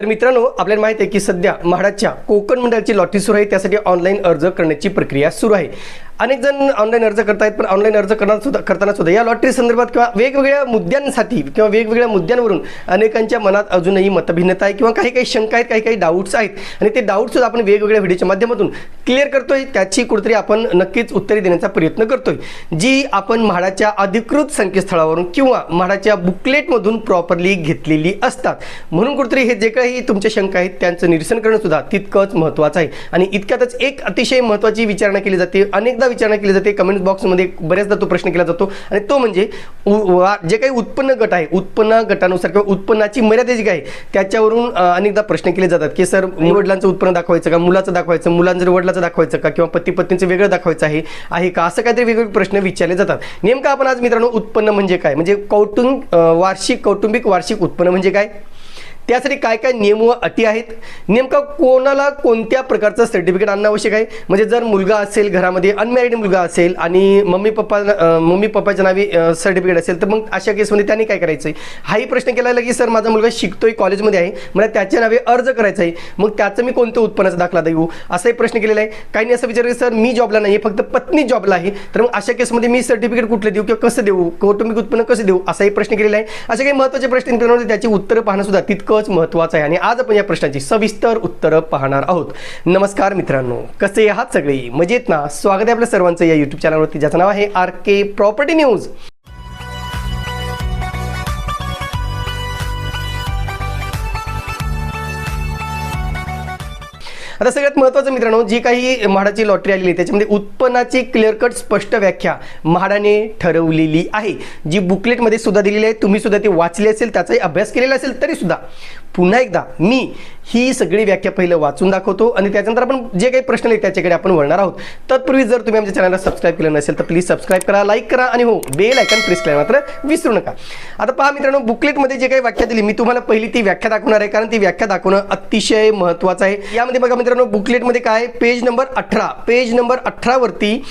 तर मित्रांनो आपल्याला माहिती आहे की सध्या म्हाडाच्या कोकण मंडळाची लॉटरी सुरू आहे. त्यासाठी ऑनलाईन अर्ज करण्याची प्रक्रिया सुरू आहे. अनेक जण ऑनलाईन अर्ज करतायत पण ऑनलाईन अर्ज करताना सुद्धा करताना सुद्धा या लॉटरी संदर्भात किंवा वेगवेगळ्या मुद्द्यांसाठी किंवा वेगवेगळ्या मुद्द्यांवरून अनेकांच्या मनात अजूनही मतभिन्नता आहे किंवा काही काही शंका आहेत काही काही डाऊट्स आहेत. आणि ते डाऊटसुद्धा आपण वेगवेगळ्या व्हिडिओच्या माध्यमातून क्लिअर करतोय. त्याची कुठेतरी आपण नक्कीच उत्तरे देण्याचा प्रयत्न करतोय. जी आपण म्हाडाच्या अधिकृत संकेतस्थळावरून किंवा म्हाडाच्या बुकलेटमधून प्रॉपरली घेतलेली असतात. म्हणून कुठेतरी हे जे काही तुमच्या शंका आहेत त्यांचं निरसन करणं सुद्धा तितकंच महत्त्वाचं आहे. आणि इतक्यातच एक अतिशय महत्त्वाची विचारणा केली जाते. अनेकदा विचारणा केली जाते? कमेंट बॉक्समध्ये बऱ्याचदा तो प्रश्न केला जातो. आणि तो म्हणजे जे काही उत्पन्न गट आहे उत्पन्न गटानुसार किंवा उत्पन्नाची मर्यादा जी काय आहे, त्याच्यावरून अनेकदा प्रश्न केले जातात की सर वडिलांचं उत्पन्न दाखवायचं का? मुलाचं दाखवायचं? मुलांचं जर वडिलाचं दाखवायचं का? किंवा पती पत्नीचं वेगळं दाखवायचं आहे आहे का? असं काहीतरी वेगवेगळे प्रश्न विचारले जातात. नेमकं आपण आज मित्रांनो उत्पन्न म्हणजे काय? म्हणजे कौटुंब वार्षिक कौटुंबिक वार्षिक उत्पन्न म्हणजे काय? त्यासाठी काय काय नियम व अटी आहेत? नेमका कोणाला कोणत्या प्रकारचं सर्टिफिकेट आणणं आवश्यक आहे? म्हणजे जर मुलगा असेल घरामध्ये अनमॅरिड मुलगा असेल आणि मम्मी पप्पा मम्मी पप्पाच्या नावे सर्टिफिकेट असेल तर मग अशा केसमध्ये त्यांनी काय करायचं आहे हाही प्रश्न केला की सर माझा मुलगा शिकतोय कॉलेजमध्ये आहे मला त्याच्या नावे अर्ज करायचा आहे मग त्याचं मी कोणत्या उत्पन्नाचा दाखला देऊ? असाही प्रश्न केलेला आहे. काही असं विचारलं सर मी जॉबला नाही फक्त पत्नी जॉबला आहे. तर मग अशा केसमध्ये मी सर्टिफिकेट कुठलं देऊ किंवा कसं देऊ? कौटुंबिक उत्पन्न कसं देऊ? असाही प्रश्न केलेला आहे. असे काही महत्त्वाचे प्रश्न त्याची उत्तरं पाहणं सुद्धा तितकंच महत्त्वाचं आहे. आणि आज आपण या प्रश्नांची सविस्तर उत्तरं पाहणार आहोत. नमस्कार मित्रांनो कसे आहात सगळे? मजेत ना? स्वागत आहे आपल्या सर्वांचं या यूट्यूब चॅनलवरती ज्याचं नाव आहे आर के प्रॉपर्टी न्यूज. आता सगळ्यात महत्त्वाचं मित्रांनो जी काही म्हाडाची लॉटरी आलेली आहे त्याच्यामध्ये उत्पन्नाची क्लिअर कट स्पष्ट व्याख्या म्हाडाने ठरवलेली आहे. जी बुकलेटमध्ये सुद्धा दिलेली आहे तुम्ही सुद्धा ती वाचली असेल त्याचाही अभ्यास केलेला असेल तरी सुद्धा. पुन्हा एकदा मी ही सगळी व्याख्या पहिलं वाचून दाखवतो आणि त्याच्यानंतर आपण जे काही प्रश्न आहेत त्याच्याकडे आपण वळणार आहोत. तत्पूर्वी जर तुम्ही आमच्या चॅनलला सबस्क्राईब केलं नसेल तर प्लीज सबस्क्राईब करा लाईक करा आणि हो बेल आयकन प्रेस करायला मात्र विसरू नका. आता पहा मित्रांनो बुकलेटमध्ये जे काही व्याख्या दिली मी तुम्हाला पहिली ती व्याख्या दाखवणार आहे कारण ती व्याख्या दाखवणं अतिशय महत्त्वाचं आहे. यामध्ये बघा मित्रांनो बुकलेटमध्ये काय पेज नंबर अठरा. पेज नंबर अठरावरती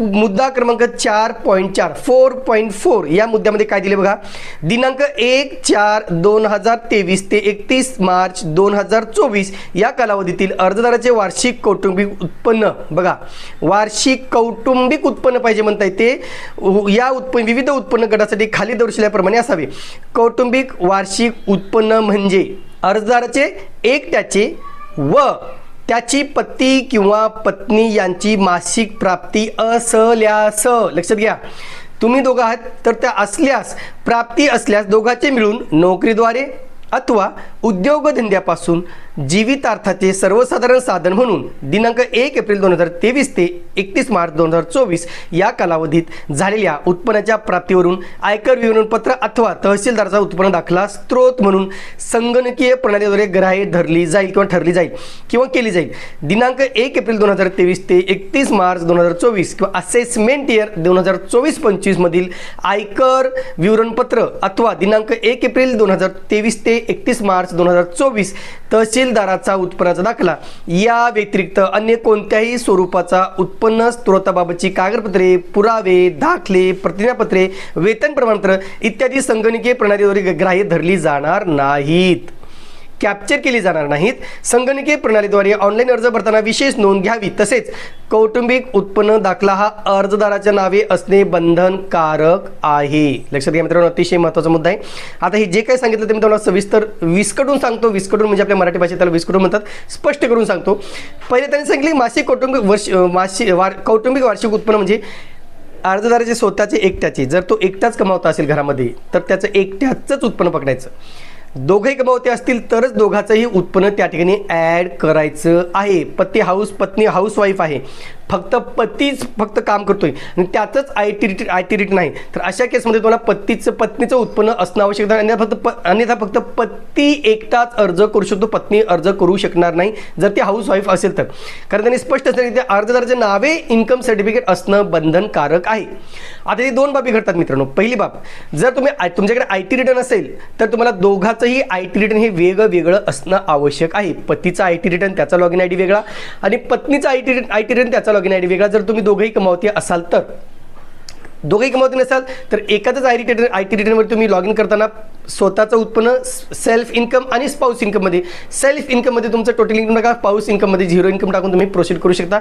मुद्दा क्रमांक चार पॉईंट चार फोर पॉईंट फोर या मुद्द्यामध्ये काय दिले बघा? दिनांक एक चार दोन हजार तेवीस ते एकतीस मार्च दोन हजार चोवीस या कालावधीतील अर्जदाराचे वार्षिक कौटुंबिक उत्पन्न बघा. वार्षिक कौटुंबिक उत्पन्न पाहिजे म्हणता येते या उत्पन्न विविध उत्पन्न गटासाठी खाली दर्शवल्याप्रमाणे असावे. कौटुंबिक वार्षिक उत्पन्न म्हणजे अर्जदाराचे एकट्याचे व त्याची पती किंवा पत्नी यांची मासिक प्राप्ती असल्यास लक्षात घ्या. तुम्ही दोघं आहात तर त्या असल्यास प्राप्ती असल्यास दोघांचे मिळून नोकरीद्वारे अथवा उद्योगधंद्यापासून जीवितार्थाचे सर्वसाधारण साधन म्हणून दिनांक एक एप्रिल दोन हजार तेवीस ते एकतीस मार्च दोन हजार चोवीस या कालावधीत झालेल्या उत्पन्नाच्या प्राप्तीवरून आयकर विवरणपत्र अथवा तहसीलदाराचा उत्पन्न दाखला स्त्रोत म्हणून संगणकीय प्रणालीद्वारे ग्राह्य धरली जाईल किंवा ठरली जाईल किंवा केली जाईल. दिनांक एक एप्रिल दोन हजार तेवीस ते एकतीस मार्च दोन हजार चोवीस किंवा असेसमेंट इयर दोन हजार चोवीस पंचवीसमधील आयकर विवरणपत्र अथवा दिनांक एक एप्रिल दोन हजार तेवीस ते एकतीस मार्च दोन हजार चोवीस तहसीलदाराचा उत्पन्नाचा दाखला. या व्यतिरिक्त अन्य कोणत्याही स्वरूपाचा उत्पन्न स्त्रोताबाबतची कागदपत्रे पुरावे दाखले प्रतिज्ञापत्रे वेतन प्रमाणपत्र इत्यादी संगणकीय प्रणालीद्वारे ग्राह्य धरली जाणार नाहीत. कॅप्चर केली जाणार नाहीत. संगणकीय प्रणालीद्वारे ऑनलाईन अर्ज भरताना विशेष नोंद घ्यावी. तसेच कौटुंबिक उत्पन्न दाखला हा अर्जदाराच्या नावे असणे बंधनकारक आहे. लक्षात घ्या मित्रांनो अतिशय महत्त्वाचा मुद्दा आहे. आता हे जे काही सांगितलं ते मी तुम्हाला सविस्तर विस्कटून सांगतो. विस्कटून म्हणजे आपल्या मराठी भाषेत त्याला विस्कटून म्हणतात. स्पष्ट करून सांगतो. पहिले त्यांनी सांगितले मासिक कौटुंबिक वर्ष मासिक वार कौटुंबिक वार्षिक उत्पन्न म्हणजे अर्जदाराचे स्वतःचे एकट्याचे. जर तो एकटाच कमावता असेल घरामध्ये तर त्याचं एकट्याचंच उत्पन्न पकडायचं. दोघंही कमावते असतील तरच दोघांचंही उत्पन्न त्या ठिकाणी ॲड करायचं आहे. पती हाऊस पत्नी हाऊस वाईफ आहे. फक्त पतीच फक्त काम करतोय. आणि त्यातच आय टी रिट आय टी रिट नाही. तर अशा केसमध्ये तुम्हाला पतीचं पत्नीचं उत्पन्न असणं आवश्यक आहे अन्यथा फक्त प अन्यथा फक्त पती एकटाच अर्ज करू शकतो. पत्नी अर्ज करू शकणार नाही. जर ती हाऊस वाईफ असेल तर. कारण त्यांनी स्पष्ट सांगितले अर्जदाराचे नावे इन्कम सर्टिफिकेट असणं बंधनकारक आहे. आता हे दोन बाबी घडतात मित्रांनो. पहिली बाब जर तुम्ही आय- तुमच्याकडे आय टी रिटर्न असेल तर तुम्हाला दोघांचंही आय टी रिटर्न हे वेगळं वेगळं असणं आवश्यक आहे. पतीचा आय टी रिटर्न त्याचा लॉग इन आय डी वेगळा. आणि पत्नीचा I T I T return त्याचा लॉगिन आय डी वेगळा जर तुम्ही दोघंही कमावती असाल तर. दोघंही कमावती नसाल तर एकाच I T return I T रिटर्नवर तुम्ही लॉग इन करताना स्वतःचं उत्पन्न सेल्फ इन्कम आणि स्पाऊस इन्कममध्ये सेल्फ इन्कममध्ये तुमचं टोटल इन्कम टाका पाऊस इन्कममध्ये झिरो इन्कम टाकून तुम्ही प्रोसीड करू शकता.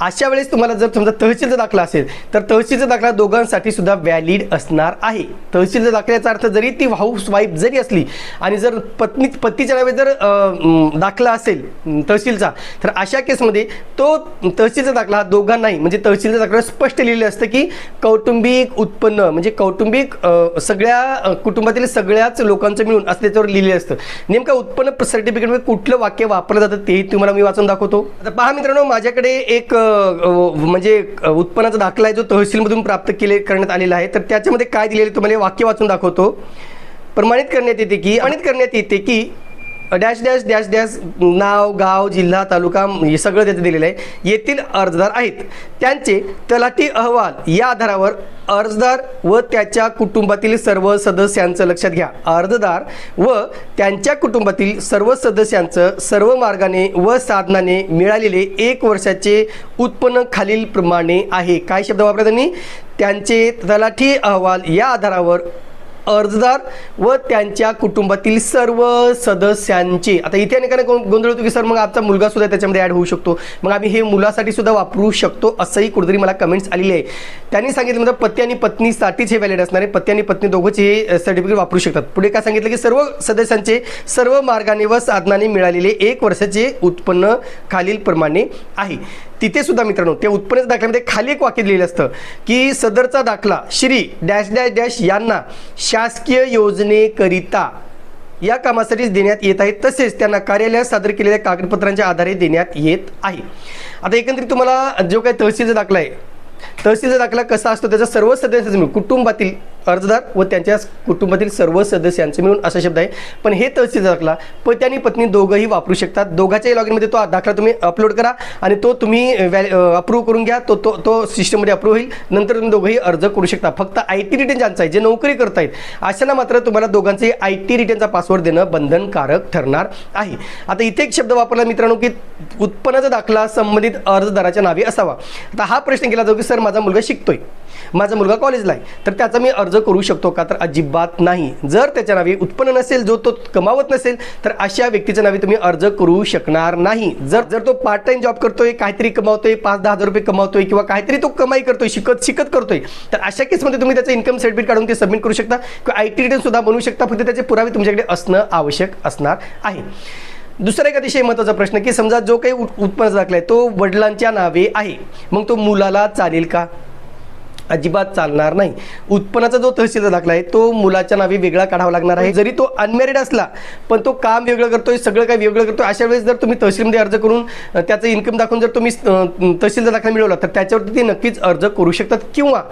अशा वेळेस तुम्हाला जर तुमचा तहसीलचा दाखला असेल तर तहसीलचा दाखला दोघांसाठी सुद्धा व्हॅलिड असणार आहे. तहसीलचा दाखल्याचा अर्थ जरी ती हाऊस वाईफ जरी असली आणि जर पत्नी पतीच्या नावे जर दाखला असेल तहसीलचा तर अशा केसमध्ये तो तहसीलचा दाखला हा दोघांनाही म्हणजे तहसीलचा दाखला स्पष्ट लिहिलेलं असतं की कौटुंबिक उत्पन्न म्हणजे कौटुंबिक सगळ्या कुटुंबातील सगळ्या सगळ्याच लोकांचं मिळून असं त्याच्यावर लिहिलेलं असतं. नेमकं उत्पन्न सर्टिफिकेटमध्ये कुठलं वाक्य वापरलं जातं तेही तुम्हाला मी वाचून दाखवतो. आता पहा मित्रांनो माझ्याकडे एक म्हणजे उत्पन्नाचा दाखला आहे जो तहसीलमधून प्राप्त केले करण्यात आलेला आहे. तर त्याच्यामध्ये काय दिलेलं आहे तुम्हाला वाक्य वाचून दाखवतो. प्रमाणित करण्यात येते की प्रमाणित करण्यात येते की डॅश डॅश डॅश डॅश नाव गाव जिल्हा तालुका हे सगळं त्याचं दिलेलं आहे. येथील अर्जदार आहेत. त्यांचे तलाठी अहवाल या आधारावर अर्जदार व त्याच्या कुटुंबातील सर्व सदस्यांचं लक्षात घ्या. अर्जदार व त्यांच्या कुटुंबातील सर्व सदस्यांचं सर्व मार्गाने व साधनाने मिळालेले एक वर्षाचे उत्पन्न खालीलप्रमाणे आहे. काय शब्द वापरा त्यांनी? त्यांचे तलाठी अहवाल या आधारावर अर्जदार व त्यांच्या कुटुंबातील सर्व सदस्यांचे. आता इथे अनेकांना गोंधळ होतो की सर मग आमचा मुलगा सुद्धा त्याच्यामध्ये ॲड होऊ शकतो. मग आम्ही हे मुलासाठी सुद्धा वापरू शकतो असंही कुठेतरी मला कमेंट्स आलेली आहे त्यांनी सांगितलं म्हणजे पती आणि पत्नीसाठीच हे व्हॅलिड असणार आहे. पती आणि पत्नी दोघंच हे सर्टिफिकेट वापरू शकतात. पुढे काय सांगितलं की सर्व सदस्यांचे सर्व मार्गाने व साधनाने मिळालेले एक वर्षाचे उत्पन्न खालीलप्रमाणे आहे. तिथे सुद्धा मित्रांनो त्या उत्पन्न दाखल्यामध्ये खाली एक वाक्य लिहिलं असतं की सदरचा दाखला श्री डॅश डॅश डॅश यांना शासकीय योजनेकरिता या कामासाठीच देण्यात येत आहे. तसेच त्यांना कार्यालयात सादर केलेल्या कागदपत्रांच्या आधारे देण्यात येत आहे. आता एकंदरीत तुम्हाला जो काही तहसीलचा दाखला आहे तहसीलचा दाखला कसा असतो त्याचा सर्व सदस्य मिळून कुटुंबातील अर्जदार व त्यांच्या कुटुंबातील सर्व सदस्यांचे मिळून असा शब्द आहे. पण हे तहसील दाखला पती आणि पत्नी दोघंही वापरू शकतात. दोघांच्याही लॉगिनमध्ये तो दाखला तुम्ही अपलोड करा आणि तो तुम्ही अप्रूव्ह करून घ्या. तो तो तो सिस्टममध्ये अप्रूव्ह होईल. नंतर तुम्ही दोघंही अर्ज करू शकता. फक्त आय टी रिटर्न ज्यांचा आहे. जे नोकरी करतायत अशांना मात्र तुम्हाला दोघांचे आय टी रिटर्नचा पासवर्ड देणं बंधनकारक ठरणार आहे. आता इथे एक शब्द वापरला मित्रांनो की उत्पन्नाचा दाखला संबंधित अर्जदाराच्या नावे असावा. आता हा प्रश्न केला जातो की सर माझा मुलगा शिकतोय. माझा मुलगा कॉलेजला आहे. तर त्याचा मी अर्ज अर्ज करू शकतो का? तर अजिबात नाही. जर त्याच्या नावे उत्पन्न नसेल जो तो कमावत नसेल तर अशा व्यक्तीच्या नावे तुम्ही अर्ज करू शकणार नाही. जर जर तो पार्ट टाइम जॉब करतोय काहीतरी कमावतोय पाच दहा हजार रुपये कमावतोय किंवा काहीतरी तो कमाई करतोय शिकत शिकत करतोय तर अशा केसमध्ये तुम्ही त्याचं इन्कम सर्टिफिकेट काढून ते सबमिट करू शकता किंवा आय टी रिटर्न सुद्धा बनवू शकता. फक्त त्याचे पुरावे तुमच्याकडे असणं आवश्यक असणार आहे. दुसरा एक अतिशय महत्त्वाचा प्रश्न की समजा जो काही उत्पन्न दाखला आहे तो वडिलांच्या नावे आहे. मग तो मुलाला चालेल का? अजिबात चालणार नाही. उत्पन्नाचा जो तहसीलचा दाखला आहे तो मुलाच्या नावे वेगळा काढावा लागणार आहे. जरी तो अनमॅरिड असला पण तो काम वेगळं करतोय सगळं काही वेगळं करतोय अशा वेळेस जर तुम्ही तहसीलमध्ये अर्ज करून त्याचं इन्कम दाखवून जर तुम्ही तहसीलचा दाखला मिळवला तर त्याच्यावरती ते नक्कीच अर्ज करू शकतात किंवा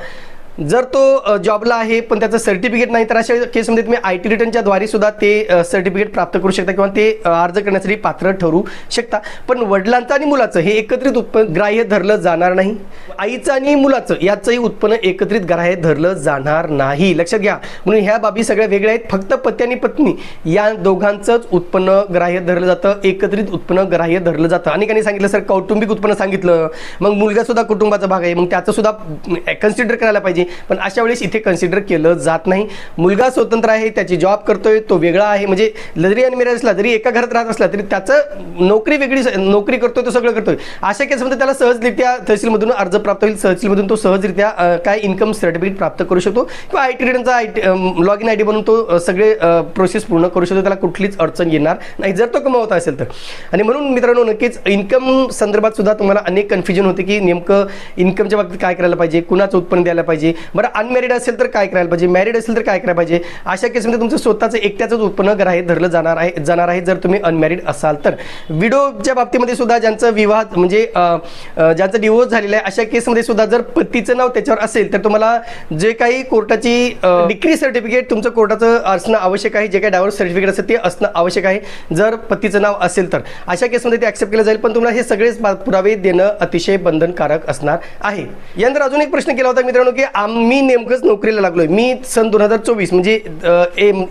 जर तो जॉबला आहे पण त्याचं सर्टिफिकेट नाही तर अशा केसमध्ये तुम्ही आय टी रिटर्नच्या द्वारे सुद्धा ते सर्टिफिकेट प्राप्त करू शकता किंवा ते अर्ज करण्यासाठी पात्र ठरू शकता. पण वडिलांचं आणि मुलाचं हे एकत्रित उत्पन्न ग्राह्य धरलं जाणार नाही. आईचं आणि मुलाचं याचंही उत्पन्न एकत्रित ग्राह्य धरलं जाणार नाही. लक्षात घ्या. म्हणून ह्या बाबी सगळ्या वेगळ्या आहेत. फक्त पती आणि पत्नी या दोघांचंच उत्पन्न ग्राह्य धरलं जातं. एकत्रित उत्पन्न ग्राह्य धरलं जातं. अनेकांनी सांगितलं सर कौटुंबिक उत्पन्न सांगितलं. मग मुलगा सुद्धा कुटुंबाचा भाग आहे. मग त्याचं सुद्धा कन्सिडर करायला पाहिजे. पण अशा वेळेस इथे कन्सिडर केलं जात नाही. मुलगा स्वतंत्र आहे त्याची जॉब करतोय तो वेगळा आहे. म्हणजे जरी अनमेरिड असला जरी एका घरात राहत असला तरी त्याचं नोकरी वेगळी नोकरी करतोय तो सगळं करतोय. अशा केसमध्ये त्याला सहजरित्या तहसीलमधून अर्ज प्राप्त होईल. तहसीलमधून तो सहजरित्या काय इन्कम सर्टिफिकेट प्राप्त करू शकतो. किंवा आय टी रिटर्नचा I T log in I D बनून तो सगळे प्रोसेस पूर्ण करू शकतो. त्याला कुठलीच अडचण येणार नाही. जर तो कमावत असेल तर. आणि म्हणून मित्रांनो नक्कीच इन्कम संदर्भात सुद्धा तुम्हाला अनेक कन्फ्युजन होते की नेमकं इन्कमच्या बाबतीत काय करायला पाहिजे? कुणाचं उत्पन्न द्यायला पाहिजे? बरं अनमॅरिड असेल तर काय करायला पाहिजे? मॅरिड असेल तर काय करायला पाहिजे? अशा केसमध्ये तुमचं स्वतःचं एकट्याचंच उत्पन्न ग्राह्य धरलं जाणार आहे जाणार आहे जर तुम्ही अनमॅरिड असाल तर. विडोच्या बाबतीमध्ये सुद्धा ज्यांचं विवाह म्हणजे ज्यांचं डिवोर्स झालेलं आहे अशा केसमध्ये सुद्धा जर पतीचं नाव त्याच्यावर असेल तर तुम्हाला जे काही कोर्टाची डिग्री सर्टिफिकेट तुमचं कोर्टाचं असणं आवश्यक आहे जे काही डायव्हर्स सर्टिफिकेट असेल ते असणं आवश्यक आहे जर पतीचं नाव असेल तर. अशा केसमध्ये ते ॲक्सेप्ट केलं जाईल पण तुम्हाला हे सगळेच पुरावे देणं अतिशय बंधनकारक असणार आहे. यानंतर अजून एक प्रश्न केला होता मित्रांनो की आम्ही नेमकंच नोकरीला लागलोय. मी सन दोन हजार चोवीस म्हणजे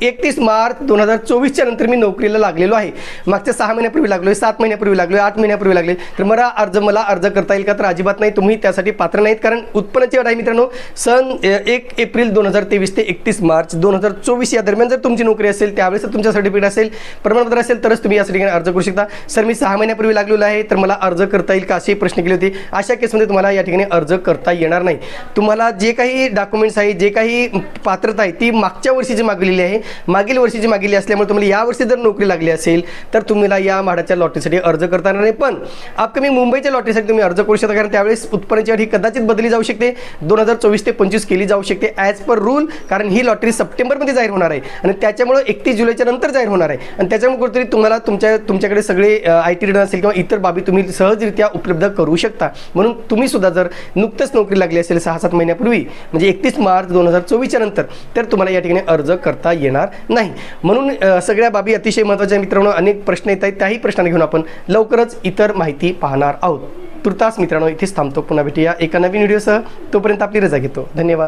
एकतीस मार्च दोन हजार चोवीसच्या नंतर मी नोकरीला लागलेलो आहे. मागच्या सहा महिन्यापूर्वी लागलोय सात महिन्यापूर्वी लागलोय आठ महिन्यापूर्वी लागले तर मला अर्ज मला अर्ज करता येईल का तर अजिबात नाही. तुम्ही त्यासाठी पात्र नाहीत. कारण उत्पन्नाची अट आहे मित्रांनो सन एक एप्रिल दोन हजार तेवीस ते एकतीस मार्च दोन हजार चोवीस या दरम्यान जर तुमची नोकरी असेल त्यावेळेस जर तुमच्या सर्टिफिकेट असेल प्रमाणपत्र असेल तरच तुम्ही यासाठी अर्ज करू शकता. सर मी सहा महिन्यापूर्वी लागलेलो आहे तर मला अर्ज करता येईल का? असे प्रश्न केले होते. अशा केसमध्ये तुम्हाला या ठिकाणी अर्ज करता येणार नाही. तुम्हाला जे काही डॉक्युमेंट्स आहे जे काही पात्रता आहे ती मागच्या वर्षीची मागलेली आहे मागील वर्षीची मागलेली असल्यामुळे तुम्हाला या वर्षी जर नोकरी लागली असेल तर तुम्हाला या म्हाडाच्या लॉटरीसाठी अर्ज करता येणार नाही. पण अपकमिंग मुंबईच्या लॉटरीसाठी तुम्ही अर्ज करू शकता कारण त्यावेळेस उत्पन्नाची अट ही कदाचित बदली जाऊ शकते. दोन हजार चोवीस ते पंचवीस केली जाऊ शकते ॲज पर रूल कारण ही लॉटरी सप्टेंबरमध्ये जाहीर होणार आहे. आणि त्याच्यामुळे एकतीस जुलैच्या नंतर जाहीर होणार आहे. आणि त्याच्यामुळे कुठेतरी तुम्हाला तुमच्या तुमच्याकडे सगळे आय टी रिटर्न असेल किंवा इतर बाबी तुम्ही सहजरित्या उपलब्ध करू शकता. म्हणून तुम्ही सुद्धा जर नुकतंच नोकरी लागली असेल सहा सात महिन्यापूर्वी म्हणजे एकतीस मार्च दोन हजार चोवीसच्या नंतर तर तुम्हाला या ठिकाणी अर्ज करता येणार नाही. म्हणून सगळ्या बाबी अतिशय महत्त्वाच्या मित्रांनो अनेक प्रश्न येत आहेत. त्याही प्रश्नांना घेऊन आपण लवकरच इतर माहिती पाहणार आहोत. तुर्तास मित्रांनो इथेच थांबतो. पुन्हा भेटूया एका नवीन व्हिडिओसह. तोपर्यंत आपली रजा घेतो. धन्यवाद.